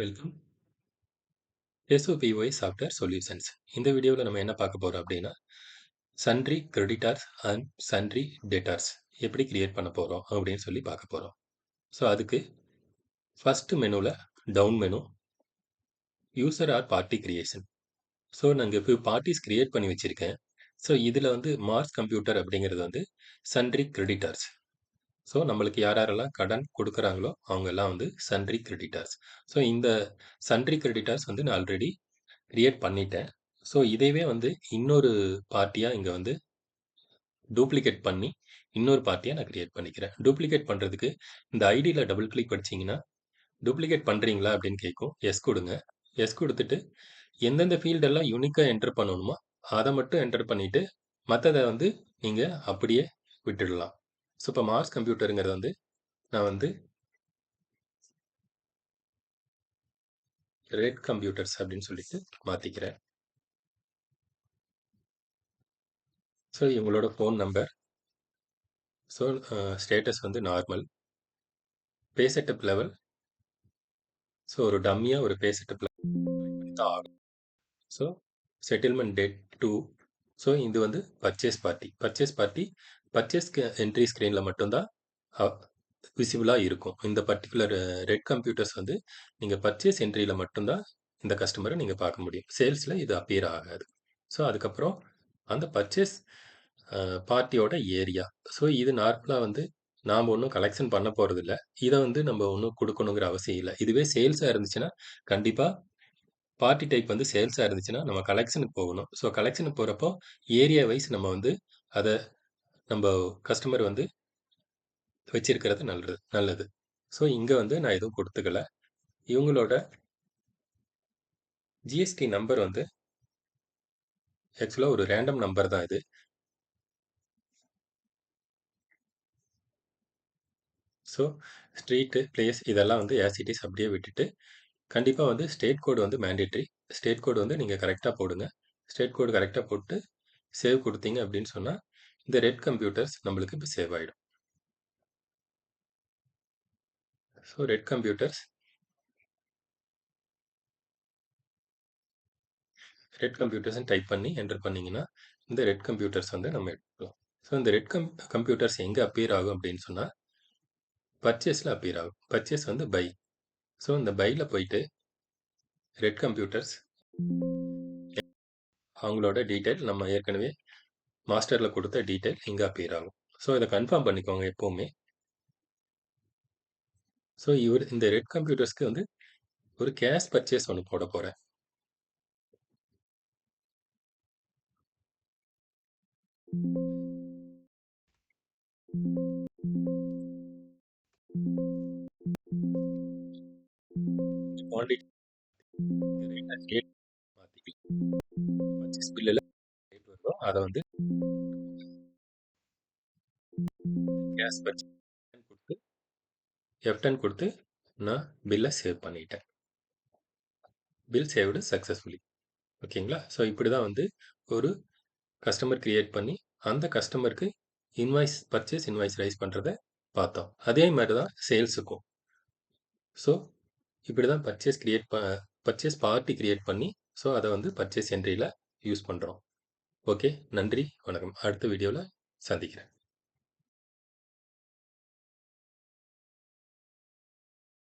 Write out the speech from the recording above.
Welcome எஸ்ஓபிஒய் software solutions இந்த வீடியோவில் நம்ம என்ன பார்க்க போகிறோம் அப்படின்னா sundry creditors and sundry debtors எப்படி கிரியேட் பண்ண போகிறோம் அப்படின்னு சொல்லி பார்க்க போகிறோம் ஸோ அதுக்கு ஃபஸ்ட்டு மெனுவில் down menu user or party creation so நாங்கள் இப்போ பார்ட்டிஸ் கிரியேட் பண்ணி வச்சுருக்கேன். ஸோ இதில் வந்து மார்ஸ் கம்ப்யூட்டர் அப்படிங்கிறது வந்து சன்ட்ரி கிரெடிட்டார்ஸ் ஸோ நம்மளுக்கு யார் யாரெல்லாம் கடன் கொடுக்குறாங்களோ அவங்க எல்லாம் வந்து சன்ட்ரி கிரெடிட்டர்ஸ் ஸோ இந்த சன்ட்ரி கிரெடிட்டர்ஸ் வந்து நான் ஆல்ரெடி கிரியேட் பண்ணிட்டேன். ஸோ இதைவே வந்து இன்னொரு பார்ட்டியாக இங்கே வந்து டூப்ளிகேட் பண்ணி இன்னொரு பார்ட்டியாக நான் கிரியேட் பண்ணிக்கிறேன். டூப்ளிகேட் பண்ணுறதுக்கு இந்த ஐடியில் டபுள் கிளிக் படிச்சிங்கன்னா டூப்ளிகேட் பண்ணுறீங்களா அப்படின்னு கேட்கும். எஸ் கொடுங்க. எஸ் கொடுத்துட்டு எந்தெந்த ஃபீல்டெல்லாம் யூனிக்காக என்டர் பண்ணணுமோ அதை மட்டும் என்டர் பண்ணிவிட்டு மற்றதை வந்து நீங்கள் அப்படியே விட்டுடலாம். ஸோ இப்போ மார்ஸ் கம்ப்யூட்டருங்கிறது வந்து நான் வந்து ரெட் கம்ப்யூட்டர்ஸ் அப்படின்னு சொல்லிட்டு மாற்றிக்கிறேன் ஸோ இவங்களோட ஃபோன் நம்பர் ஸோ ஸ்டேட்டஸ் வந்து normal pay setup level so ஒரு டம்மியாக ஒரு பே செட்டப் ஆகும். So settlement date to so இது வந்து purchase party purchase party purchase entry ஸ்க்ரீனில் மட்டும்தான் விசிபிளாக இருக்கும். இந்த பர்டிகுலர் ரெட் கம்ப்யூட்டர்ஸ் வந்து நீங்கள் பர்ச்சேஸ் என்ட்ரியில் மட்டும்தான் இந்த கஸ்டமரை நீங்கள் பார்க்க முடியும். சேல்ஸில் இது அப்பியர் ஆகாது. ஸோ அதுக்கப்புறம் அந்த பர்ச்சேஸ் பார்ட்டியோட ஏரியா ஸோ இது நார்மலாக வந்து நாம் ஒன்றும் கலெக்ஷன் பண்ண போகிறதில்ல இதை வந்து நம்ம ஒன்றும் கொடுக்கணுங்கிற அவசியம் இல்லை. இதுவே சேல்ஸாக இருந்துச்சுன்னா கண்டிப்பாக பார்ட்டி டைப் வந்து சேல்ஸாக இருந்துச்சுன்னா நம்ம கலெக்ஷனுக்கு போகணும். ஸோ கலெக்ஷனுக்கு போகிறப்போ ஏரியா வைஸ் நம்ம வந்து அதை நம்ம கஸ்டமர் வந்து வச்சிருக்கிறது நல்லது நல்லது. ஸோ இங்கே வந்து நான் எதுவும் கொடுத்துக்கல. இவங்களோட ஜிஎஸ்டி நம்பர் வந்து ஆக்சுவலாக ஒரு ரேண்டம் நம்பர் தான் இது. ஸோ ஸ்ட்ரீட்டு பிளேஸ் இதெல்லாம் வந்து ஏசிட்டிஸ் அப்படியே விட்டுட்டு கண்டிப்பாக வந்து ஸ்டேட் கோடு வந்து மேண்டேட்ரி ஸ்டேட் கோடு வந்து நீங்கள் கரெக்டாக போடுங்க. ஸ்டேட் கோடு கரெக்டாக போட்டு சேவ் கொடுத்தீங்க அப்படின்னு சொன்னால் இந்த ரெட் கம்ப்யூட்டர்ஸ் நம்மளுக்கு இப்போ சேவ் ஆகிடும் ஸோ ரெட் கம்ப்யூட்டர்ஸ் ரெட் கம்ப்யூட்டர்ஸ்னு டைப் பண்ணி என்டர் பண்ணிங்கன்னா இந்த ரெட் கம்ப்யூட்டர்ஸ் வந்து நம்ம எடுத்துக்கலாம் ஸோ இந்த ரெட் கம் கம்ப்யூட்டர்ஸ் எங்கே அப்பியர் ஆகும் அப்படின்னு சொன்னால் பர்ச்சேஸில் அப்பியர் ஆகும். பர்ச்சேஸ் வந்து பை ஸோ இந்த பையில் போயிட்டு ரெட் கம்ப்யூட்டர்ஸ் அவங்களோட டீட்டெயில் நம்ம ஏற்கனவே மாஸ்டரில் கொடுத்த டீட்டெயில் இங்கே அப்பியர் ஆகும். ஸோ இதை கன்ஃபார்ம் பண்ணிக்கோங்க எப்போவுமே. ஸோ இவர் இந்த ரெட் கம்ப்யூட்டர்ஸ்க்கு வந்து ஒரு கேஷ் பர்ச்சேஸ் ஒன்று போட போகிறேன் குவான்டிட்டி பர்ச்சேஸ் பில்லில் இருக்கோ அதை வந்து கேஸ் பர்ச்சேஸ் கொடுத்து எஃப்டன் கொடுத்து நான் பில்லை சேவ் பண்ணிட்டேன். பில் சேவ்டு சக்ஸஸ்ஃபுல்லி ஓகேங்களா? ஸோ இப்படி தான் வந்து ஒரு கஸ்டமர் க்ரியேட் பண்ணி அந்த கஸ்டமருக்கு இன்வாய்ஸ் பர்ச்சேஸ் இன்வாய்ஸ் ரைஸ் பண்ணுறத பார்த்தோம். அதே மாதிரி தான் சேல்ஸுக்கும் ஸோ இப்படி தான் பர்ச்சேஸ் க்ரியேட் ப பர்ச்சேஸ் பார்ட்டி க்ரியேட் பண்ணி ஸோ அதை வந்து பர்ச்சேஸ் என்ட்ரியில் யூஸ் பண்ணுறோம் ஓகே நன்றி வணக்கம். அடுத்த வீடியோவில் சந்திக்கிறேன்.